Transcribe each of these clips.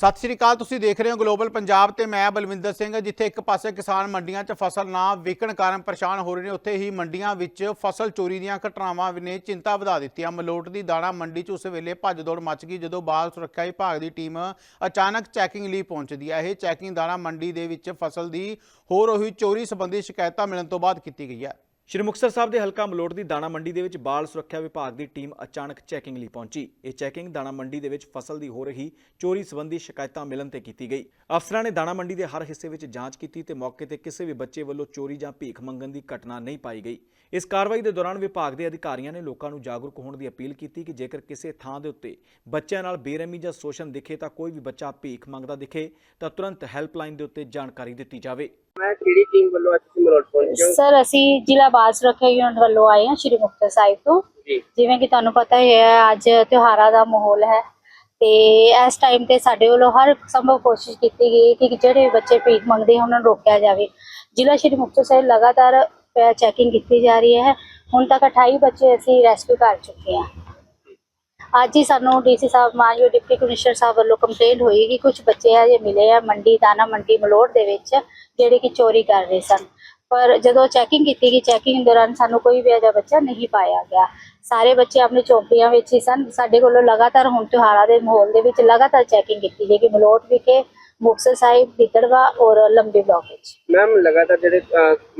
ਸਤਿ ਸ਼੍ਰੀ ਅਕਾਲ, ਤੁਸੀਂ ਦੇਖ ਰਹੇ ਹੋ ਗਲੋਬਲ ਪੰਜਾਬ ਤੇ ਮੈਂ ਬਲਵਿੰਦਰ ਸਿੰਘ, ਜਿੱਥੇ ਇੱਕ ਪਾਸੇ ਕਿਸਾਨ ਮੰਡੀਆਂ 'ਚ ਫਸਲ ਨਾ ਵਿਕਣ ਕਾਰਨ ਪਰੇਸ਼ਾਨ ਹੋ ਰਹੇ ਨੇ, ਉੱਥੇ ਹੀ ਮੰਡੀਆਂ ਵਿੱਚ ਫਸਲ ਚੋਰੀ ਦੀਆਂ ਘਟਨਾਵਾਂ ਨੇ ਚਿੰਤਾ ਵਧਾ ਦਿੱਤੀ। ਹੈ ਮਲੋਟ ਦੀ ਦਾਣਾ ਮੰਡੀ 'ਚ ਉਸ ਵੇਲੇ ਭੱਜ ਦੌੜ ਮਚ ਗਈ, ਜਦੋਂ ਬਾਲ ਸੁਰੱਖਿਆ ਵਿਭਾਗ ਦੀ ਟੀਮ ਅਚਾਨਕ ਚੈਕਿੰਗ ਲਈ ਪਹੁੰਚਦੀ ਹੈ। ਇਹ ਚੈਕਿੰਗ ਦਾਣਾ ਮੰਡੀ ਦੇ ਵਿੱਚ ਫਸਲ ਦੀ ਹੋਰ ਉਹੀ ਚੋਰੀ ਸੰਬੰਧੀ ਸ਼ਿਕਾਇਤਾਂ ਮਿਲਣ ਤੋਂ ਬਾਅਦ ਕੀਤੀ ਗਈ ਹੈ। ਸ਼੍ਰੀ ਮੁਕਤਸਰ ਸਾਹਿਬ ਦੇ ਹਲਕਾ ਮਲੋਟ ਦੀ ਦਾਣਾ ਮੰਡੀ ਦੇ ਵਿੱਚ ਬਾਲ ਸੁਰੱਖਿਆ ਵਿਭਾਗ ਦੀ ਟੀਮ ਅਚਾਨਕ ਚੈਕਿੰਗ ਲਈ ਪਹੁੰਚੀ। ਇਹ ਚੈਕਿੰਗ ਦਾਣਾ ਮੰਡੀ ਦੇ ਵਿੱਚ ਫਸਲ ਦੀ ਹੋ ਰਹੀ ਚੋਰੀ ਸੰਬੰਧੀ ਸ਼ਿਕਾਇਤਾਂ ਮਿਲਣ ਤੇ ਕੀਤੀ ਗਈ। ਅਫਸਰਾਂ ਨੇ ਦਾਣਾ ਮੰਡੀ ਦੇ ਹਰ ਹਿੱਸੇ ਵਿੱਚ ਜਾਂਚ ਕੀਤੀ ਤੇ ਮੌਕੇ ਤੇ ਕਿਸੇ ਵੀ ਬੱਚੇ ਵੱਲੋਂ ਚੋਰੀ ਜਾਂ ਭੀਖ ਮੰਗਣ ਦੀ ਘਟਨਾ ਨਹੀਂ ਪਾਈ ਗਈ। ਇਸ ਕਾਰਵਾਈ ਦੇ ਦੌਰਾਨ ਵਿਭਾਗ ਦੇ ਅਧਿਕਾਰੀਆਂ ਨੇ ਲੋਕਾਂ ਨੂੰ ਜਾਗਰੂਕ ਹੋਣ ਦੀ ਅਪੀਲ ਕੀਤੀ ਕਿ ਜੇਕਰ ਕਿਸੇ ਥਾਂ ਦੇ ਉੱਤੇ ਬੱਚਿਆਂ ਨਾਲ ਬੇਰਹਿਮੀ ਜਾਂ ਸ਼ੋਸ਼ਣ ਦਿਖੇ ਤਾਂ ਕੋਈ ਵੀ ਬੱਚਾ ਭੀਖ ਮੰਗਦਾ ਦਿਖੇ ਤਾਂ ਤੁਰੰਤ ਹੈਲਪਲਾਈਨ ਦੇ ਉੱਤੇ ਜਾਣਕਾਰੀ ਦਿੱਤੀ ਜਾਵੇ। ਮੈਂ ਕਿਹੜੀ ਟੀਮ ਵੱਲੋਂ ਅੱਜ ਮਲੋਟ ਸਰ ਅਸੀਂ ਜ਼ਿਲ੍ਹਾ ਬਾਲ ਸੁਰੱਖਿਆ ਯੂਨਿਟ ਵੱਲੋਂ ਆਏ ਹਾਂ ਸ਼੍ਰੀ ਮੁਕਤਸਰ ਸਾਹਿਬ ਤੋਂ। ਜਿਵੇਂ ਕਿ ਤੁਹਾਨੂੰ ਪਤਾ ਹੀ ਹੈ ਅੱਜ ਤਿਉਹਾਰਾਂ ਦਾ ਮਾਹੌਲ ਹੈ। ਤੇ ਇਸ ਟਾਈਮ ਤੇ ਸਾਡੇ ਵੱਲੋਂ ਹਰ ਸੰਭਵ ਕੋਸ਼ਿਸ਼ ਕੀਤੀ ਗਈ ਕਿ ਜਿਹੜੇ ਬੱਚੇ ਭੀਖ ਮੰਗਦੇ ਹਨ ਉਹਨਾਂ ਨੂੰ ਰੋਕਿਆ ਜਾਵੇ। ਜ਼ਿਲ੍ਹਾ ਸ਼੍ਰੀ ਮੁਕਤਸਰ ਸਾਹਿਬ ਲਗਾਤਾਰ ਚੈਕਿੰਗ ਕੀਤੀ ਜਾ ਰਹੀ ਹੈ। ਹੁਣ ਤੱਕ 28 ਬੱਚੇ ਅਸੀਂ ਰੈਸਕਿਊ ਕਰ ਚੁੱਕੇ ਹਾਂ। ਅੱਜ ਹੀ ਸਾਨੂੰ ਡੀਸੀ ਸਾਹਿਬ ਮਾਨਯੋਗ ਡਿਪਟੀ ਕਮਿਸ਼ਨਰ ਸਾਹਿਬ ਵੱਲੋਂ ਕੰਪਲੇਂਟ ਹੋਈ ਕਿ ਕੁਝ ਬੱਚੇ ਆ ਜੇ ਮਿਲੇ ਆ ਮੰਡੀ ਦਾਣਾ ਮੰਡੀ ਮਲੋਟ ਦੇ ਵਿੱਚ ਜਿਹੜੇ ਕਿ ਚੋਰੀ ਕਰ ਰਹੇ ਸਨ। ਪਰ ਜਦੋਂ ਚੈਕਿੰਗ ਕੀਤੀ ਗਈ ਚੈਕਿੰਗ ਦੌਰਾਨ ਸਾਨੂੰ ਕੋਈ ਵੀ ਅਜਿਹਾ ਬੱਚਾ ਨਹੀਂ ਪਾਇਆ ਗਿਆ। ਸਾਰੇ ਬੱਚੇ ਆਪਣੇ ਚੌਂਕੀਆਂ ਵਿੱਚ ਹੀ ਸਨ। ਸਾਡੇ ਕੋਲੋਂ ਲਗਾਤਾਰ ਹੁਣ ਤਿਉਹਾਰਾਂ ਦੇ ਮਾਹੌਲ ਦੇ ਵਿੱਚ ਲਗਾਤਾਰ ਚੈਕਿੰਗ ਕੀਤੀ ਜਾਏਗੀ ਮਲੋਟ ਵਿਖੇ ਮੁਕਤਸਰ ਸਾਹਿਬ ਗਿੱਦੜਵਾ ਔਰ ਲੰਬੀ ਬਲਾਕ ਵਿੱਚ। ਮੈਮ ਲਗਾਤਾਰ ਜਿਹੜੇ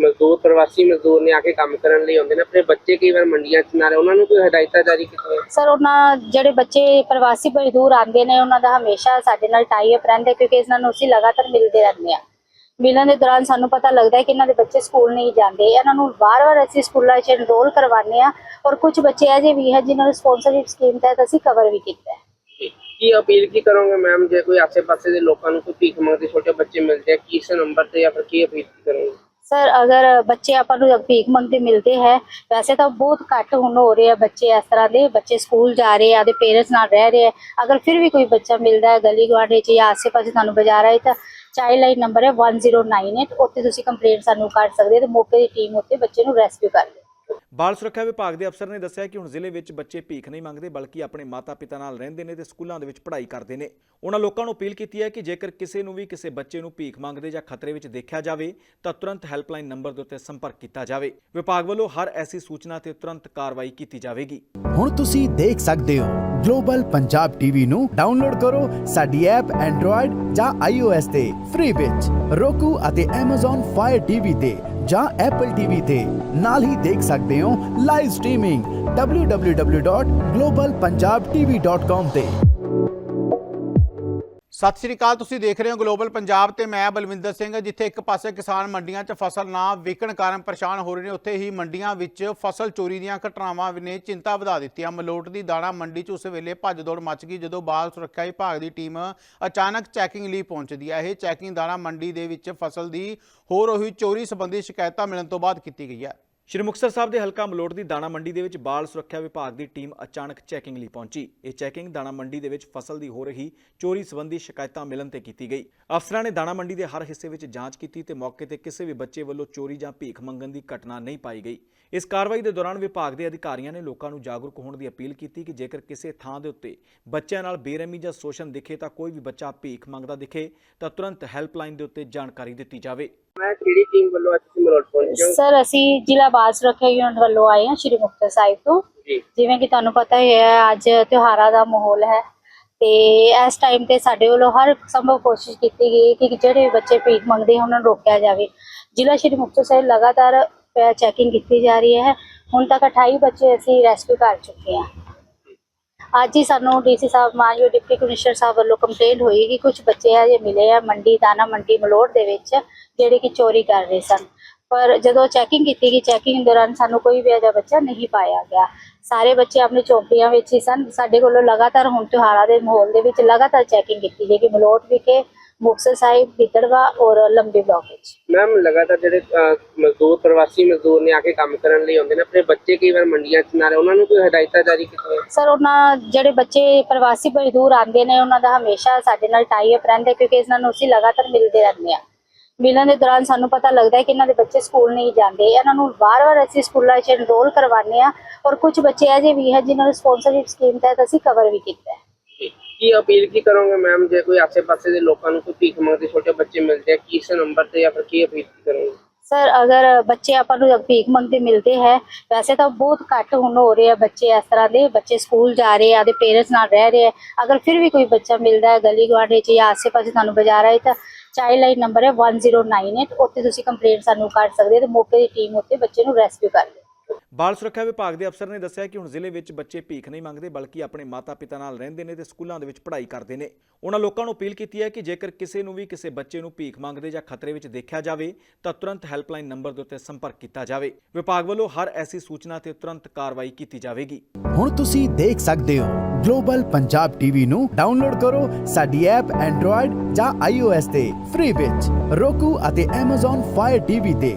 ਮਜ਼ਦੂਰ ਪ੍ਰਵਾਸੀ ਮਜ਼ਦੂਰ ਨੇ ਆ ਕੇ ਕੰਮ ਕਰਨ ਲਈ ਆਉਂਦੇ ਨੇ ਆਪਣੇ ਬੱਚੇ ਕਈ ਵਾਰ ਮੰਡੀਆਂ 'ਚ ਨਾ ਰਹੇ ਉਹਨਾਂ ਨੂੰ ਕੋਈ ਹਦਾਇਤਾਂ ਜਾਰੀ ਕੀਤੀਆਂ? ਸਰ ਉਹਨਾਂ ਜਿਹੜੇ ਬੱਚੇ ਪ੍ਰਵਾਸੀ ਮਜ਼ਦੂਰ ਆਉਂਦੇ ਨੇ ਉਹਨਾਂ ਦਾ ਹਮੇਸ਼ਾ ਸਾਡੇ ਨਾਲ ਟਾਈ ਅਪ ਰਹਿੰਦਾ ਕਿਉਂਕਿ ਇਹਨਾਂ ਨੂੰ ਅਸੀਂ ਲਗਾਤਾਰ ਮਿਲਦੇ ਰਹਿੰਦੇ ਆ ਮਿਲਣ ਦੇ ਦੌਰਾਨ ਸਾਨੂੰ ਪਤਾ ਲੱਗਦਾ ਹੈ ਕਿ ਇਹਨਾਂ ਦੇ ਬੱਚੇ ਸਕੂਲ ਨਹੀਂ ਜਾਂਦੇ। ਇਹਨਾਂ ਨੂੰ ਵਾਰ-ਵਾਰ ਅਸੀਂ ਸਕੂਲਾਂ 'ਚ ਐਨਰੋਲ ਕਰਵਾਉਂਦੇ ਆ ਔਰ ਕੁਝ ਬੱਚੇ ਅਜੇ ਵੀ ਹੈ ਜਿਨ੍ਹਾਂ ਨੂੰ ਸਪਾਂਸਰਸ਼ਿਪ ਸਕੀਮ ਤਹਿਤ ਅਸੀਂ ਕਵਰ ਵੀ ਕੀਤਾ ਹੈ। ਕੀ ਅਪੀਲ ਕੀ ਕਰੋਗੇ ਮੈਮ ਜੇ ਕੋਈ ਆਸੇ-ਪਾਸੇ ਦੇ ਲੋਕਾਂ ਨੂੰ ਕੋਈ ਭੀਖ ਮੰਗਦੇ ਛੋਟੇ ਬੱਚੇ ਮਿਲਦੇ ਆ ਕਿਸ ਨੰਬਰ ਤੇ ਜਾਂ ਫਿਰ ਕੀ ਅਪੀਲ ਕੀ ਕਰੋਗੇ? ਸਰ ਅਗਰ ਬੱਚੇ ਆਪਾਂ ਨੂੰ ਭੀਖ ਮੰਗਦੇ ਮਿਲਦੇ ਹੈ ਵੈਸੇ ਤਾਂ ਬਹੁਤ ਘੱਟ ਹੁਣ ਹੋ ਰਹੇ ਆ ਬੱਚੇ ਇਸ ਤਰ੍ਹਾਂ ਦੇ। ਬੱਚੇ ਸਕੂਲ ਜਾ ਰਹੇ ਆ ਦੇ ਪੇਰੈਂਟਸ ਨਾਲ ਰਹਿ ਰਹੇ ਆ। ਅਗਰ ਫਿਰ ਵੀ ਕੋਈ ਬੱਚਾ ਮਿਲਦਾ ਹੈ ਗਲੀ ਗੁਆਂਢ 'ਚ ਜਾਂ ਆਸੇ-ਪਾਸੇ ਤੁਹਾਨੂੰ ਬਾਜ਼ਾਰ ਆਏ ਤਾਂ ਚਾਈਲਡ ਲਾਈਨ ਨੰਬਰ ਹੈ 1098 ਉੱਥੇ ਤੁਸੀਂ ਕੰਪਲੇਂਟ ਸਾਨੂੰ ਕਰ ਸਕਦੇ ਹੋ ਤੇ ਮੌਕੇ ਦੀ ਟੀਮ ਉੱਥੇ ਬੱਚੇ ਨੂੰ ਰੈਸਕਿਊ ਕਰ ਬਾਲ ਸੁਰੱਖਿਆ ਵਿਭਾਗ ਦੇ ਅਫਸਰ ਨੇ ਦੱਸਿਆ ਕਿ ਹੁਣ ਜ਼ਿਲ੍ਹੇ ਵਿੱਚ ਬੱਚੇ ਭੀਖ ਨਹੀਂ ਮੰਗਦੇ, ਬਲਕਿ ਆਪਣੇ ਮਾਤਾ-ਪਿਤਾ ਨਾਲ ਰਹਿੰਦੇ ਨੇ ਤੇ ਸਕੂਲਾਂ ਦੇ ਵਿੱਚ ਪੜ੍ਹਾਈ ਕਰਦੇ ਨੇ। ਉਹਨਾਂ ਲੋਕਾਂ ਨੂੰ ਅਪੀਲ ਕੀਤੀ ਹੈ ਕਿ ਜੇਕਰ ਕਿਸੇ ਨੂੰ ਵੀ ਕਿਸੇ ਬੱਚੇ ਨੂੰ ਭੀਖ ਮੰਗਦੇ ਜਾਂ ਖਤਰੇ ਵਿੱਚ ਦੇਖਿਆ ਜਾਵੇ, ਤਾਂ ਤੁਰੰਤ ਹੈਲਪਲਾਈਨ ਨੰਬਰ ਦੇ ਉੱਤੇ ਸੰਪਰਕ ਕੀਤਾ ਜਾਵੇ। ਵਿਭਾਗ ਵੱਲੋਂ ਹਰ ਐਸੀ ਸੂਚਨਾ ਤੇ ਤੁਰੰਤ ਕਾਰਵਾਈ ਕੀਤੀ ਜਾਵੇਗੀ। ਹੁਣ ਤੁਸੀਂ ਦੇਖ ਸਕਦੇ ਹੋ, ਗਲੋਬਲ ਪੰਜਾਬ ਟੀਵੀ ਨੂੰ ਡਾਊਨਲੋਡ ਕਰੋ ਸਾਡੀ ਐਪ ਐਂਡਰੋਇਡ ਜਾਂ iOS ਤੇ, ਫ੍ਰੀ ਵਿੱਚ। roku ਅਤੇ Amazon Fire TV ਤੇ ਜਾਂ Apple TV ਤੇ। ਨਾਲ ਹੀ ਦੇਖ ਸਕਦੇ ਹੋ ਲਾਈਵ ਸਟ੍ਰੀਮਿੰਗ www.globalpunjabtv.com ਤੇ ਸਤਿ ਸ਼੍ਰੀ ਅਕਾਲ ਤੁਸੀਂ ਦੇਖ ਰਹੇ ਹੋ ਗਲੋਬਲ ਪੰਜਾਬ ਤੇ ਮੈਂ ਬਲਵਿੰਦਰ ਸਿੰਘ ਜਿੱਥੇ ਇੱਕ ਪਾਸੇ ਕਿਸਾਨ ਮੰਡੀਆਂ 'ਚ ਫਸਲ ਨਾ ਵਿਕਣ ਕਾਰਨ ਪਰੇਸ਼ਾਨ ਹੋ ਰਹੇ ਨੇ ਉੱਥੇ ਹੀ ਮੰਡੀਆਂ ਵਿੱਚ ਫਸਲ ਚੋਰੀ ਦੀਆਂ ਘਟਨਾਵਾਂ ਨੇ ਚਿੰਤਾ ਵਧਾ ਦਿੱਤੀ ਹੈ ਮਲੋਟ ਦੀ ਦਾਣਾ ਮੰਡੀ 'ਚ ਉਸ ਵੇਲੇ ਭੱਜ ਦੌੜ ਮਚ ਗਈ ਜਦੋਂ ਬਾਲ ਸੁਰੱਖਿਆ ਵਿਭਾਗ ਦੀ ਟੀਮ ਅਚਾਨਕ ਚੈਕਿੰਗ ਲਈ ਪਹੁੰਚਦੀ ਹੈ ਇਹ ਚੈਕਿੰਗ ਦਾਣਾ ਮੰਡੀ ਦੇ ਵਿੱਚ ਫਸਲ ਦੀ ਹੋ ਰਹੀ ਚੋਰੀ ਸੰਬੰਧੀ ਸ਼ਿਕਾਇਤਾਂ ਮਿਲਣ ਤੋਂ ਬਾਅਦ ਕੀਤੀ ਗਈ ਹੈ ਸ਼੍ਰੀ ਮੁਕਤਸਰ ਸਾਹਿਬ ਦੇ ਹਲਕਾ ਮਲੋਟ ਦੀ ਦਾਣਾ ਮੰਡੀ ਦੇ ਵਿੱਚ ਬਾਲ ਸੁਰੱਖਿਆ ਵਿਭਾਗ ਦੀ ਟੀਮ ਅਚਾਨਕ ਚੈਕਿੰਗ ਲਈ ਪਹੁੰਚੀ। ਇਹ ਚੈਕਿੰਗ ਦਾਣਾ ਮੰਡੀ ਦੇ ਵਿੱਚ ਫਸਲ ਦੀ ਹੋ ਰਹੀ ਚੋਰੀ ਸੰਬੰਧੀ ਸ਼ਿਕਾਇਤਾਂ ਮਿਲਣ ਤੇ ਕੀਤੀ ਗਈ। ਅਫਸਰਾਂ ਨੇ ਦਾਣਾ ਮੰਡੀ ਦੇ ਹਰ ਹਿੱਸੇ ਵਿੱਚ ਜਾਂਚ ਕੀਤੀ ਤੇ ਮੌਕੇ ਤੇ ਕਿਸੇ ਵੀ ਬੱਚੇ ਵੱਲੋਂ ਚੋਰੀ ਜਾਂ ਭੀਖ ਮੰਗਣ ਦੀ ਘਟਨਾ ਨਹੀਂ ਪਾਈ ਗਈ। ਇਸ ਕਾਰਵਾਈ ਦੇ ਦੌਰਾਨ ਵਿਭਾਗ ਦੇ ਅਧਿਕਾਰੀਆਂ ਨੇ ਲੋਕਾਂ ਨੂੰ ਜਾਗਰੂਕ ਹੋਣ ਦੀ ਅਪੀਲ ਕੀਤੀ ਕਿ ਜੇਕਰ ਕਿਸੇ ਥਾਂ ਦੇ ਉੱਤੇ ਬੱਚਿਆਂ ਨਾਲ ਬੇਰਹਿਮੀ ਜਾਂ ਸ਼ੋਸ਼ਣ ਦਿਖੇ ਤਾਂ ਕੋਈ ਵੀ ਬੱਚਾ ਭੀਖ ਮੰਗਦਾ ਦਿਖੇ ਤਾਂ ਤੁਰੰਤ ਹੈਲਪਲਾਈਨ ਦੇ ਉੱਤੇ ਜਾਣਕਾਰੀ ਦਿੱਤੀ ਜਾਵੇ। ਮੈਂ ਕਿਹੜੀ ਟੀਮ ਵੱਲੋਂ ਅੱਜ ਤੁਸੀਂ ਮਲੋਟ ਪਹੁੰਚੇ ਹੋ? ਸਰ ਅਸੀਂ ਜ਼ਿਲ੍ਹਾ ਬਾਲ ਸੁਰੱਖਿਆ ਯੂਨਿਟ ਵੱਲੋਂ ਆਏ ਹਾਂ ਸ਼੍ਰੀ ਮੁਕਤਸਰ ਸਾਹਿਬ ਤੋਂ। ਜੀ। ਜਿਵੇਂ ਕਿ ਤੁਹਾਨੂੰ ਪਤਾ ਹੀ ਹੈ ਅੱਜ ਤਿਉਹਾਰਾਂ ਦਾ ਮਾਹੌਲ ਹੈ। ਤੇ ਇਸ ਟਾਈਮ ਤੇ ਸਾਡੇ ਵੱਲੋਂ ਹਰ ਸੰਭਵ ਕੋਸ਼ਿਸ਼ ਕੀਤੀ ਗਈ ਕਿ ਜਿਹੜੇ ਬੱਚੇ ਭੀਖ ਮੰਗਦੇ ਹਨ ਉਹਨਾਂ ਨੂੰ ਰੋਕਿਆ ਜਾਵੇ। ਜ਼ਿਲ੍ਹਾ ਸ਼੍ਰੀ ਮੁਕਤਸਰ ਸਾਹਿਬ ਲਗਾਤਾਰ ਚੈਕਿੰਗ ਕੀਤੀ ਜਾ ਰਹੀ ਹੈ। ਹੁਣ ਤੱਕ 28 ਬੱਚੇ ਅਸੀਂ ਰੈਸਕਿਊ ਕਰ ਚੁੱਕੇ ਹਾਂ। ਅੱਜ ਹੀ ਸਾਨੂੰ ਡੀਸੀ ਸਾਹਿਬ, ਮਾਨਯੋਗ ਡਿਪਟੀ ਕਮਿਸ਼ਨਰ ਸਾਹਿਬ ਵੱਲੋਂ ਕੰਪਲੇਂਟ ਹੋਈ ਕਿ ਕੁਝ ਬੱਚੇ ਆ ਜੇ ਮਿਲੇ ਆ ਮੰਡੀ, ਦਾਣਾ ਮੰਡੀ, ਮਲੋਟ ਦੇ ਵਿੱਚ, ਜਿਹੜੇ ਕਿ ਚੋਰੀ ਕਰ ਰਹੇ ਸਨ। ਪਰ ਜਦੋਂ ਚੈਕਿੰਗ ਕੀਤੀ ਗਈ ਚੈਕਿੰਗ ਦੌਰਾਨ ਸਾਨੂੰ ਕੋਈ ਵੀ ਅਜਿਹਾ ਬੱਚਾ ਨਹੀਂ ਪਾਇਆ ਗਿਆ। ਸਾਰੇ ਬੱਚੇ ਆਪਣੇ ਚੌਂਕੀਆਂ ਵਿੱਚ ਹੀ ਸਨ। ਸਾਡੇ ਕੋਲੋਂ ਲਗਾਤਾਰ ਹੁਣ ਤਿਉਹਾਰਾਂ ਦੇ ਮਾਹੌਲ ਦੇ ਵਿੱਚ ਲਗਾਤਾਰ ਚੈਕਿੰਗ ਕੀਤੀ ਗਈ ਕਿ ਮਲੋਟ ਵਿਖੇ ਮੁਕਤਸਰ ਸਾਹਿਬ ਗਿੱਦੜਵਾ ਔਰ ਲੰਬੀ ਬਲਾਕ ਵਿੱਚ। ਮੈਮ ਲਗਾਤਾਰ ਜਿਹੜੇ ਅਹ, ਮਜ਼ਦੂਰ ਪ੍ਰਵਾਸੀ ਮਜ਼ਦੂਰ ਨੇ ਆ ਕੇ ਕੰਮ ਕਰਨ ਲਈ ਆਉਂਦੇ ਨੇ ਆਪਣੇ ਬੱਚੇ ਕਈ ਵਾਰ ਮੰਡੀਆਂ 'ਚ ਨਾ ਰਹੇ ਉਹਨਾਂ ਨੂੰ ਕੋਈ ਹਦਾਇਤਾਂ ਜਾਰੀ ਕੀਤੀਆਂ? ਸਰ ਉਹਨਾਂ ਜਿਹੜੇ ਬੱਚੇ ਪ੍ਰਵਾਸੀ ਮਜ਼ਦੂਰ ਆਉਂਦੇ ਨੇ ਉਹਨਾਂ ਦਾ ਹਮੇਸ਼ਾ ਸਾਡੇ ਨਾਲ ਟਾਈ ਅਪ ਰਹਿੰਦਾ ਕਿਉਂਕਿ ਇਹਨਾਂ ਨੂੰ ਅਸੀਂ ਲਗਾਤਾਰ ਮਿਲਦੇ ਰਹਿੰਦੇ ਆ ਮਿਲਣ ਦੇ ਦੌਰਾਨ ਸਾਨੂੰ ਪਤਾ ਲੱਗਦਾ ਹੈ ਕਿ ਇਹਨਾਂ ਦੇ ਬੱਚੇ ਸਕੂਲ ਨਹੀਂ ਜਾਂਦੇ। ਇਹਨਾਂ ਨੂੰ ਵਾਰ-ਵਾਰ ਅਸੀਂ ਸਕੂਲਾਂ 'ਚ ਐਨਰੋਲ ਕਰਵਾਉਂਦੇ ਆ ਔਰ ਕੁਝ ਬੱਚੇ ਅਜੇ ਵੀ ਹੈ ਜਿਨ੍ਹਾਂ ਨੂੰ ਸਪਾਂਸਰਸ਼ਿਪ ਸਕੀਮ ਤਹਿਤ ਅਸੀਂ ਕਵਰ ਵੀ ਕੀਤਾ ਹੈ। ਕੀ ਅਪੀਲ ਕੀ ਕਰੋਗੇ ਮੈਮ? ਜੇ ਕੋਈ ਆਸੇ-ਪਾਸੇ ਦੇ ਲੋਕਾਂ ਨੂੰ ਕੋਈ ਭੀਖ ਮੰਗਦੇ ਛੋਟੇ ਬੱਚੇ ਮਿਲਦੇ ਆ, ਕੀ ਇਸ ਨੰਬਰ ਤੇ ਜਾਂ ਫਿਰ ਕੀ ਅਪੀਲ ਕਰੋਗੇ? ਸਰ, ਅਗਰ ਬੱਚੇ ਆਪਾਂ ਨੂੰ ਭੀਖ ਮੰਗਦੇ ਮਿਲਦੇ ਹੈ, ਵੈਸੇ ਤਾਂ ਬਹੁਤ ਘੱਟ ਹੁਣ ਹੋ ਰਹੇ ਆ ਬੱਚੇ ਇਸ ਤਰ੍ਹਾਂ ਦੇ। ਬੱਚੇ ਸਕੂਲ ਜਾ ਰਹੇ ਆ ਦੇ ਪੇਰੈਂਟਸ ਨਾਲ ਰਹਿ ਰਹੇ ਆ। ਅਗਰ ਫਿਰ ਵੀ ਕੋਈ ਬੱਚਾ ਮਿਲਦਾ ਹੈ ਗਲੀ ਗੁਆਂਢ 'ਚ ਜਾਂ ਆਸੇ-ਪਾਸੇ ਤੁਹਾਨੂੰ ਬਾਜ਼ਾਰ ਆਏ ਤਾਂ ਚਾਈਲਡ ਲਾਈਨ ਨੰਬਰ ਹੈ 1098 ਉੱਥੇ ਤੁਸੀਂ ਕੰਪਲੇਂਟ ਸਾਨੂੰ ਕਰ ਸਕਦੇ ਹੋ ਤੇ ਮੌਕੇ ਦੀ ਟੀਮ ਉੱਥੇ ਬੱਚੇ ਨੂੰ ਰੈਸਕਿਊ ਕਰ ਲੇ ਬਾਲ ਸੁਰੱਖਿਆ ਵਿਭਾਗ ਦੇ ਅਫਸਰ ਨੇ ਦੱਸਿਆ ਕਿ ਹੁਣ ਜ਼ਿਲ੍ਹੇ ਵਿੱਚ ਬੱਚੇ ਭੀਖ ਨਹੀਂ ਮੰਗਦੇ, ਬਲਕਿ ਆਪਣੇ ਮਾਤਾ-ਪਿਤਾ ਨਾਲ ਰਹਿੰਦੇ ਨੇ ਤੇ ਸਕੂਲਾਂ ਦੇ ਵਿੱਚ ਪੜ੍ਹਾਈ ਕਰਦੇ ਨੇ। ਉਹਨਾਂ ਲੋਕਾਂ ਨੂੰ ਅਪੀਲ ਕੀਤੀ ਹੈ ਕਿ ਜੇਕਰ ਕਿਸੇ ਨੂੰ ਵੀ ਕਿਸੇ ਬੱਚੇ ਨੂੰ ਭੀਖ ਮੰਗਦੇ ਜਾਂ ਖਤਰੇ ਵਿੱਚ ਦੇਖਿਆ ਜਾਵੇ, ਤਾਂ ਤੁਰੰਤ ਹੈਲਪਲਾਈਨ ਨੰਬਰ ਦੇ ਉੱਤੇ ਸੰਪਰਕ ਕੀਤਾ ਜਾਵੇ। ਵਿਭਾਗ ਵੱਲੋਂ ਹਰ ਐਸੀ ਸੂਚਨਾ ਤੇ ਤੁਰੰਤ ਕਾਰਵਾਈ ਕੀਤੀ ਜਾਵੇਗੀ। ਹੁਣ ਤੁਸੀਂ ਦੇਖ ਸਕਦੇ ਹੋ, ਗਲੋਬਲ ਪੰਜਾਬ ਟੀਵੀ ਨੂੰ ਡਾਊਨਲੋਡ ਕਰੋ ਸਾਡੀ ਐਪ ਐਂਡਰੋਇਡ ਜਾਂ iOS ਤੇ, ਫ੍ਰੀ ਵਿੱਚ। roku ਅਤੇ Amazon Fire TV ਤੇ।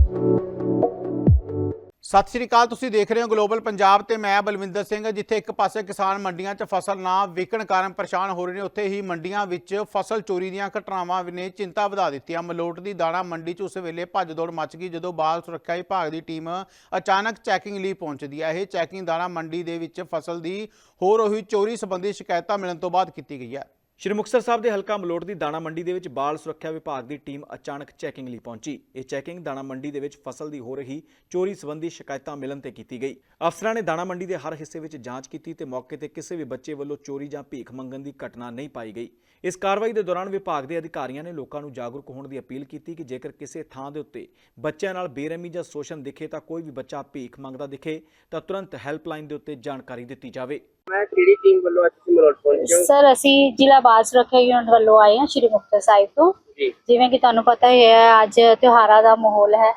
ਸਤਿ ਸ਼੍ਰੀ ਅਕਾਲ, ਤੁਸੀਂ ਦੇਖ ਰਹੇ ਹੋ ਗਲੋਬਲ ਪੰਜਾਬ ਤੇ ਮੈਂ ਬਲਵਿੰਦਰ ਸਿੰਘ, ਜਿੱਥੇ ਇੱਕ ਪਾਸੇ ਕਿਸਾਨ ਮੰਡੀਆਂ 'ਚ ਫਸਲ ਨਾ ਵਿਕਣ ਕਾਰਨ ਪਰੇਸ਼ਾਨ ਹੋ ਰਹੇ ਨੇ, ਉੱਥੇ ਹੀ ਮੰਡੀਆਂ ਵਿੱਚ ਫਸਲ ਚੋਰੀ ਦੀਆਂ ਘਟਨਾਵਾਂ ਨੇ ਚਿੰਤਾ ਵਧਾ ਦਿੱਤੀ ਹੈ ਮਲੋਟ ਦੀ ਦਾਣਾ ਮੰਡੀ 'ਚ ਉਸ ਵੇਲੇ ਭੱਜ ਦੌੜ ਮਚ ਗਈ, ਜਦੋਂ ਬਾਲ ਸੁਰੱਖਿਆ ਵਿਭਾਗ ਦੀ ਟੀਮ ਅਚਾਨਕ ਚੈਕਿੰਗ ਲਈ ਪਹੁੰਚਦੀ ਹੈ ਇਹ ਚੈਕਿੰਗ ਦਾਣਾ ਮੰਡੀ ਦੇ ਵਿੱਚ ਫਸਲ ਦੀ ਹੋਰ ਉਹੀ ਚੋਰੀ ਸੰਬੰਧੀ ਸ਼ਿਕਾਇਤਾਂ ਮਿਲਣ ਤੋਂ ਬਾਅਦ ਕੀਤੀ ਗਈ ਹੈ ਸ਼੍ਰੀ ਮੁਕਤਸਰ ਸਾਹਿਬ ਦੇ ਹਲਕਾ ਮਲੋਟ ਦੀ ਦਾਣਾ ਮੰਡੀ ਦੇ ਵਿੱਚ ਬਾਲ ਸੁਰੱਖਿਆ ਵਿਭਾਗ ਦੀ ਟੀਮ ਅਚਾਨਕ ਚੈਕਿੰਗ ਲਈ ਪਹੁੰਚੀ। ਇਹ ਚੈਕਿੰਗ ਦਾਣਾ ਮੰਡੀ ਦੇ ਵਿੱਚ ਫਸਲ ਦੀ ਹੋ ਰਹੀ ਚੋਰੀ ਸੰਬੰਧੀ ਸ਼ਿਕਾਇਤਾਂ ਮਿਲਣ ਤੇ ਕੀਤੀ ਗਈ। ਅਫਸਰਾਂ ਨੇ ਦਾਣਾ ਮੰਡੀ ਦੇ ਹਰ ਹਿੱਸੇ ਵਿੱਚ ਜਾਂਚ ਕੀਤੀ ਤੇ ਮੌਕੇ ਤੇ ਕਿਸੇ ਵੀ ਬੱਚੇ ਵੱਲੋਂ ਚੋਰੀ ਜਾਂ ਭੀਖ ਮੰਗਣ ਦੀ ਘਟਨਾ ਨਹੀਂ ਪਾਈ ਗਈ। ਇਸ ਕਾਰਵਾਈ ਦੇ ਦੌਰਾਨ ਵਿਭਾਗ ਦੇ ਅਧਿਕਾਰੀਆਂ ਨੇ ਲੋਕਾਂ ਨੂੰ ਜਾਗਰੂਕ ਹੋਣ ਦੀ ਅਪੀਲ ਕੀਤੀ ਕਿ ਜੇਕਰ ਕਿਸੇ ਥਾਂ ਦੇ ਉੱਤੇ ਬੱਚਿਆਂ ਨਾਲ ਬੇਰਹਿਮੀ ਜਾਂ ਸ਼ੋਸ਼ਣ ਦਿਖੇ ਤਾਂ ਕੋਈ ਵੀ ਬੱਚਾ ਭੀਖ ਮੰਗਦਾ ਦਿਖੇ ਤਾਂ ਤੁਰੰਤ ਹੈਲਪਲਾਈਨ ਦੇ ਉੱਤੇ ਜਾਣਕਾਰੀ ਦਿੱਤੀ ਜਾਵੇ। ਮੈਂ ਕਿਹੜੀ ਟੀਮ ਵੱਲੋਂ ਅੱਜ ਤੁਸੀਂ ਮਰੋੜ ਪਹੁੰਚੇ ਹੋ? ਸਰ ਅਸੀਂ ਜ਼ਿਲ੍ਹਾ ਬਾਲ ਸੁਰੱਖਿਆ ਯੂਨਿਟ ਵੱਲੋਂ ਆਏ ਹਾਂ ਸ਼੍ਰੀ ਮੁਕਤਸਰ ਸਾਹਿਬ ਤੋਂ। ਜੀ। ਜਿਵੇਂ ਕਿ ਤੁਹਾਨੂੰ ਪਤਾ ਹੀ ਹੈ ਅੱਜ ਤਿਉਹਾਰਾਂ ਦਾ ਮਾਹੌਲ ਹੈ।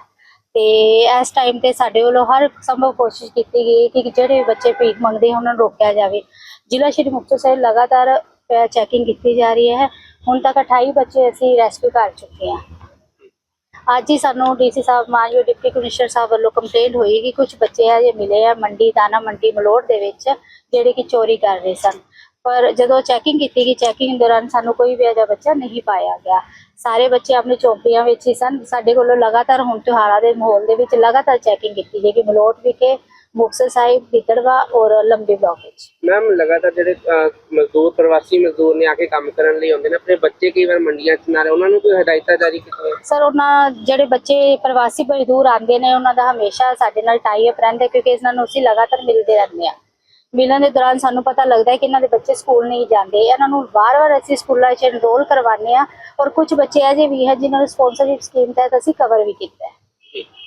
ਤੇ ਇਸ ਟਾਈਮ ਤੇ ਸਾਡੇ ਵੱਲੋਂ ਹਰ ਸੰਭਵ ਕੋਸ਼ਿਸ਼ ਕੀਤੀ ਗਈ ਕਿ ਜਿਹੜੇ ਬੱਚੇ ਭੀਖ ਮੰਗਦੇ ਹਨ ਉਹਨਾਂ ਨੂੰ ਰੋਕਿਆ ਜਾਵੇ। ਜ਼ਿਲ੍ਹਾ ਸ਼੍ਰੀ ਮੁਕਤਸਰ ਸਾਹਿਬ ਲਗਾਤਾਰ ਚੈਕਿੰਗ ਕੀਤੀ ਜਾ ਰਹੀ ਹੈ। ਹੁਣ ਤੱਕ 28 ਬੱਚੇ ਅਸੀਂ ਰੈਸਕਿਊ ਕਰ ਚੁੱਕੇ ਹਾਂ। ਅੱਜ ਹੀ ਸਾਨੂੰ ਡੀਸੀ ਸਾਹਿਬ, ਮਾਨਯੋਗ ਡਿਪਟੀ ਕਮਿਸ਼ਨਰ ਸਾਹਿਬ ਵੱਲੋਂ ਕੰਪਲੇਂਟ ਹੋਈ ਕਿ ਕੁਝ ਬੱਚੇ ਆ ਜੇ ਮਿਲੇ ਆ ਮੰਡੀ, ਦਾਣਾ ਮੰਡੀ ਮਲੋੜ ਦੇ ਵਿੱਚ, ਜਿਹੜੇ ਕਿ ਚੋਰੀ ਕਰ ਰਹੇ ਸਨ। ਪਰ ਜਦੋਂ ਚੈਕਿੰਗ ਕੀਤੀ ਗਈ ਚੈਕਿੰਗ ਦੌਰਾਨ ਸਾਨੂੰ ਕੋਈ ਵੀ ਅਜਿਹਾ ਬੱਚਾ ਨਹੀਂ ਪਾਇਆ ਗਿਆ। ਸਾਰੇ ਬੱਚੇ ਆਪਣੇ ਚੌਂਕੀਆਂ ਵਿੱਚ ਹੀ ਸਨ। ਸਾਡੇ ਕੋਲੋਂ ਲਗਾਤਾਰ ਹੁਣ ਤਿਉਹਾਰਾਂ ਦੇ ਮਾਹੌਲ ਦੇ ਵਿੱਚ ਲਗਾਤਾਰ ਚੈਕਿੰਗ ਕੀਤੀ ਗਈ ਕਿ ਮਲੋਟ ਵਿਖੇ ਮੁਕਤਸਰ ਸਾਹਿਬ ਗਿੱਦੜਵਾ ਔਰ ਲੰਬੀ ਬਲਾਕ ਵਿੱਚ। ਮੈਮ ਲਗਾਤਾਰ ਜਿਹੜੇ ਅਹ, ਮਜ਼ਦੂਰ ਪ੍ਰਵਾਸੀ ਮਜ਼ਦੂਰ ਨੇ ਆ ਕੇ ਕੰਮ ਕਰਨ ਲਈ ਆਉਂਦੇ ਨੇ ਆਪਣੇ ਬੱਚੇ ਕਈ ਵਾਰ ਮੰਡੀਆਂ 'ਚ ਨਾ ਰਹੇ ਉਹਨਾਂ ਨੂੰ ਕੋਈ ਹਦਾਇਤਾਂ ਜਾਰੀ ਕੀਤੀਆਂ? ਸਰ ਉਹਨਾਂ ਜਿਹੜੇ ਬੱਚੇ ਪ੍ਰਵਾਸੀ ਮਜ਼ਦੂਰ ਆਉਂਦੇ ਨੇ ਉਹਨਾਂ ਦਾ ਹਮੇਸ਼ਾ ਸਾਡੇ ਨਾਲ ਟਾਈ ਅਪ ਰਹਿੰਦਾ ਕਿਉਂਕਿ ਇਹਨਾਂ ਨੂੰ ਅਸੀਂ ਲਗਾਤਾਰ ਮਿਲਦੇ ਰਹਿੰਦੇ ਆ ਮਿਲਣ ਦੇ ਦੌਰਾਨ ਸਾਨੂੰ ਪਤਾ ਲੱਗਦਾ ਹੈ ਕਿ ਇਹਨਾਂ ਦੇ ਬੱਚੇ ਸਕੂਲ ਨਹੀਂ ਜਾਂਦੇ। ਇਹਨਾਂ ਨੂੰ ਵਾਰ-ਵਾਰ ਅਸੀਂ ਸਕੂਲਾਂ 'ਚ ਐਨਰੋਲ ਕਰਵਾਉਂਦੇ ਆ ਔਰ ਕੁਝ ਬੱਚੇ ਅਜੇ ਵੀ ਹੈ ਜਿਨ੍ਹਾਂ ਨੂੰ ਸਪਾਂਸਰਸ਼ਿਪ ਸਕੀਮ ਤਹਿਤ ਅਸੀਂ ਕਵਰ ਵੀ ਕੀਤਾ ਹੈ।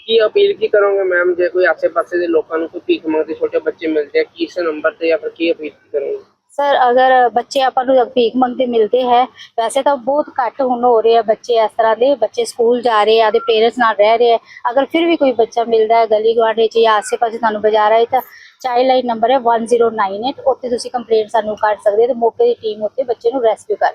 ਕੀ ਅਪੀਲ ਕੀ ਕਰੋਗੇ ਮੈਮ? ਜੇ ਕੋਈ ਆਸੇ-ਪਾਸੇ ਦੇ ਲੋਕਾਂ ਨੂੰ ਕੋਈ ਭੀਖ ਮੰਗਦੇ ਛੋਟੇ ਬੱਚੇ ਮਿਲਦੇ ਆ, ਕੀ ਇਸ ਨੰਬਰ ਤੇ ਜਾਂ ਫਿਰ ਕੀ ਅਪੀਲ ਕਰੋਗੇ? ਸਰ, ਅਗਰ ਬੱਚੇ ਆਪਾਂ ਨੂੰ ਭੀਖ ਮੰਗਦੇ ਮਿਲਦੇ ਹੈ, ਵੈਸੇ ਤਾਂ ਬਹੁਤ ਘੱਟ ਹੁਣ ਹੋ ਰਹੇ ਆ ਬੱਚੇ ਇਸ ਤਰ੍ਹਾਂ ਦੇ। ਬੱਚੇ ਸਕੂਲ ਜਾ ਰਹੇ ਆ ਦੇ ਪੇਰੈਂਟਸ ਨਾਲ ਰਹਿ ਰਹੇ ਆ। ਅਗਰ ਫਿਰ ਵੀ ਕੋਈ ਬੱਚਾ ਮਿਲਦਾ ਹੈ ਗਲੀ ਗੁਆਂਢ 'ਚ ਜਾਂ ਆਸੇ-ਪਾਸੇ ਤੁਹਾਨੂੰ ਬਾਜ਼ਾਰ ਆਏ ਤਾਂ ਚਾਈਲਡ ਲਾਈਨ ਨੰਬਰ ਹੈ 1098 ਉੱਥੇ ਤੁਸੀਂ ਕੰਪਲੇਂਟ ਸਾਨੂੰ ਕਰ ਸਕਦੇ ਹੋ ਤੇ ਮੌਕੇ ਦੀ ਟੀਮ ਉੱਥੇ ਬੱਚੇ ਨੂੰ ਰੈਸਕਿਊ ਕਰ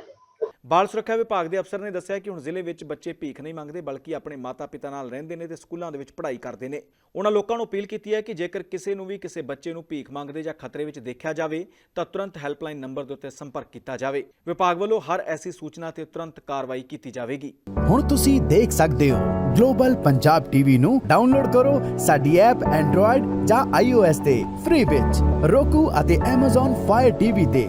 ਬਾਲ ਸੁਰੱਖਿਆ ਵਿਭਾਗ ਦੇ ਅਫਸਰ ਨੇ ਦੱਸਿਆ ਕਿ ਹੁਣ ਜ਼ਿਲ੍ਹੇ ਵਿੱਚ ਬੱਚੇ ਭੀਖ ਨਹੀਂ ਮੰਗਦੇ, ਬਲਕਿ ਆਪਣੇ ਮਾਤਾ-ਪਿਤਾ ਨਾਲ ਰਹਿੰਦੇ ਨੇ ਤੇ ਸਕੂਲਾਂ ਦੇ ਵਿੱਚ ਪੜ੍ਹਾਈ ਕਰਦੇ ਨੇ। ਉਹਨਾਂ ਲੋਕਾਂ ਨੂੰ ਅਪੀਲ ਕੀਤੀ ਹੈ ਕਿ ਜੇਕਰ ਕਿਸੇ ਨੂੰ ਵੀ ਕਿਸੇ ਬੱਚੇ ਨੂੰ ਭੀਖ ਮੰਗਦੇ ਜਾਂ ਖਤਰੇ ਵਿੱਚ ਦੇਖਿਆ ਜਾਵੇ, ਤਾਂ ਤੁਰੰਤ ਹੈਲਪਲਾਈਨ ਨੰਬਰ ਦੇ ਉੱਤੇ ਸੰਪਰਕ ਕੀਤਾ ਜਾਵੇ। ਵਿਭਾਗ ਵੱਲੋਂ ਹਰ ਐਸੀ ਸੂਚਨਾ ਤੇ ਤੁਰੰਤ ਕਾਰਵਾਈ ਕੀਤੀ ਜਾਵੇਗੀ। ਹੁਣ ਤੁਸੀਂ ਦੇਖ ਸਕਦੇ ਹੋ, ਗਲੋਬਲ ਪੰਜਾਬ ਟੀਵੀ ਨੂੰ ਡਾਊਨਲੋਡ ਕਰੋ ਸਾਡੀ ਐਪ ਐਂਡਰੋਇਡ ਜਾਂ iOS ਤੇ, ਫ੍ਰੀ ਵਿੱਚ roku ਅਤੇ Amazon Fire TV ਤੇ।